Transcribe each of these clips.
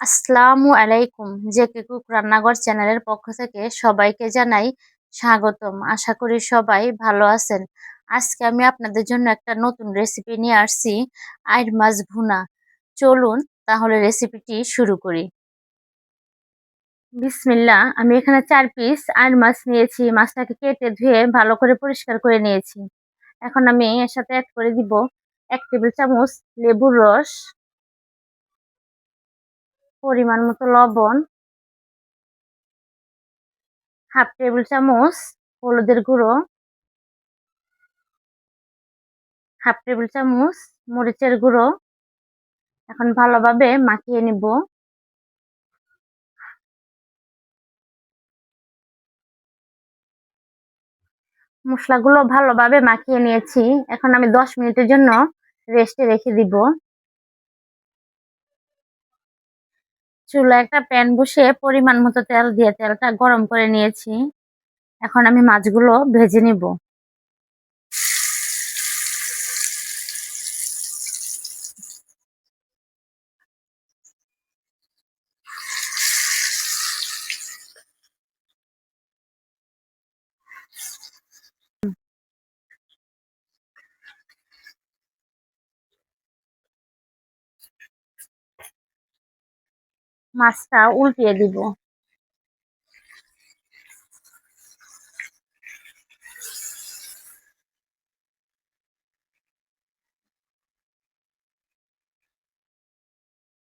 আসসালামু আলাইকুম, JK cook রান্নাঘর চ্যানেলের পক্ষ থেকে সবাইকে জানাই স্বাগতম। আশা করি সবাই ভালো আছেন। আজকে আমি আপনাদের জন্য একটা নতুন রেসিপি নিয়ে আসছি, আইর মাছ ভুনা। চলুন তাহলে রেসিপিটি শুরু করি। বিসমিল্লা আমি এখানে চার পিস আইর মাছ নিয়েছি। মাছটাকে কেটে ধুয়ে ভালো করে পরিষ্কার করে নিয়েছি। এখন আমি এর সাথে অ্যাড করে দিব এক টেবিল চামচ লেবুর রস পরিমাণ মতো লবণ, হাফ টেবিল চামচ হলুদের গুঁড়ো, হাফ টেবিল চামচ মরিচের গুঁড়ো। এখন ভালোভাবে মাখিয়ে নিব। মশলাগুলো ভালোভাবে মাখিয়ে নিয়েছি। এখন আমি দশ মিনিটের জন্য রেস্টে রেখে দিব। চুলা একটা প্যান বসিয়ে পরিমাণ মতো তেল দিয়ে তেলটা গরম করে নিয়েছি। এখন আমি মাছগুলো ভেজে নিব। মাছটা উল্টিয়ে দিব।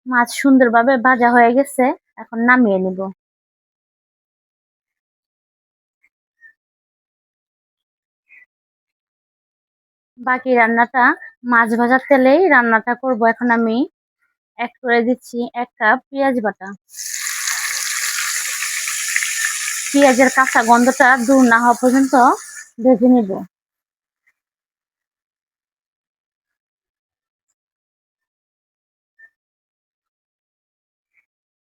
মাছ সুন্দরভাবে ভাজা হয়ে গেছে, এখন নামিয়ে নিব। বাকি রান্নাটা, মাছ ভাজার তেলেই রান্নাটা করব এখন আমি। অ্যাড করে দিচ্ছি, এক কাপ পেঁয়াজ বাটা। পেঁয়াজের কাঁচা গন্ধটা দূর না হওয়া পর্যন্ত ভেজে নেব।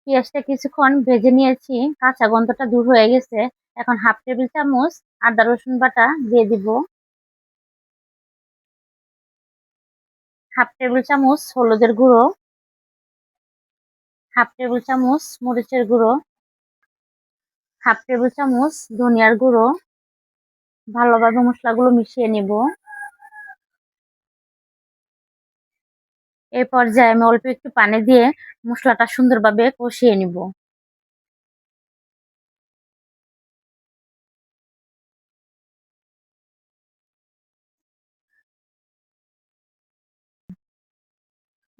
পেঁয়াজটা কিছুক্ষণ ভেজে নিয়েছি, কাঁচা গন্ধটা দূর হয়ে গেছে। এখন হাফ টেবিল চামচ আদা রসুন বাটা দিয়ে দিব। হাফ টেবিল চামচ হলুদের গুঁড়ো। হাফ টেবিল চামচ মরিচের গুঁড়ো, হাফ টেবিল চামচ ধনিয়ার গুঁড়ো, ভালোভাবে মশলাগুলো মিশিয়ে নিব। এই পর্যায়ে আমি অল্প একটু পানি দিয়ে মশলাটা সুন্দরভাবে কষিয়ে নিব।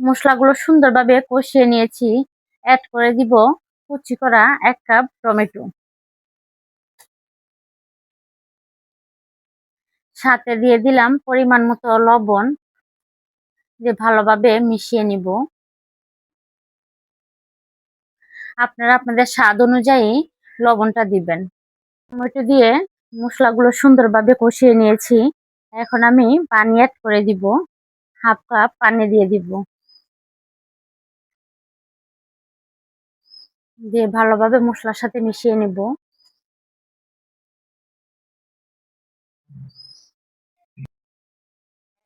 মশলাগুলো সুন্দরভাবে কষিয়ে নিয়েছি। অ্যাড করে দিব কুচি করা এক কাপ টমেটো। সাথে দিয়ে দিলাম পরিমাণ মতো লবণ দিয়ে ভালোভাবে মিশিয়ে নিব। আপনারা আপনাদের স্বাদ অনুযায়ী লবণটা দিবেন। টমেটো দিয়ে মশলাগুলো সুন্দরভাবে কষিয়ে নিয়েছি। এখন আমি পানি অ্যাড করে দিব। হাফ কাপ পানি দিয়ে দিব। দিয়ে ভালোভাবে মশলার সাথে মিশিয়ে নিব।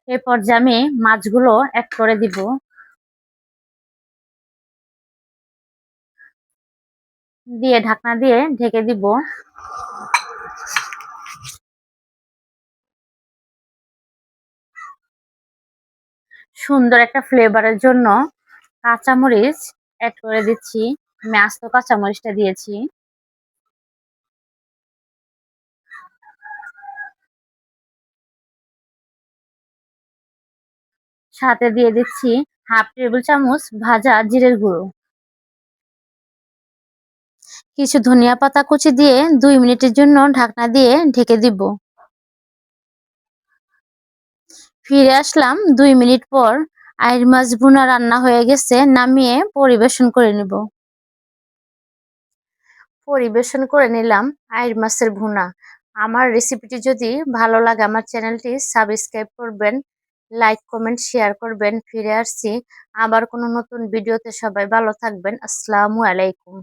এ পর্যায়ে আমি মাছগুলো অ্যাড করে দিব। দিয়ে ঢাকনা দিয়ে ঢেকে দিব। সুন্দর একটা ফ্লেভারের জন্য কাঁচামরিচ অ্যাড করে দিচ্ছি। আমি আস্ত কাঁচামরিচটা দিয়েছি। সাথে দিয়ে দিচ্ছি হাফ টেবিল চামচ ভাজা জিরের গুঁড়ো। কিছু ধনিয়া পাতা কুচি দিয়ে দুই মিনিটের জন্য ঢাকনা দিয়ে ঢেকে দিব। ফিরে আসলাম দুই মিনিট পর আইর মাছ ভুনা রান্না হয়ে গেছে, নামিয়ে পরিবেশন করে নিব। পরিবেশন করে নিলাম আইর মাছের ভুনা। আমার রেসিপিটি যদি ভালো লাগে, আমার চ্যানেলটি সাবস্ক্রাইব করবেন লাইক কমেন্ট শেয়ার করবেন, ফিরে আসছি। আবার কোনো নতুন ভিডিওতে সবাই ভালো থাকবেন। আসসালামু আলাইকুম।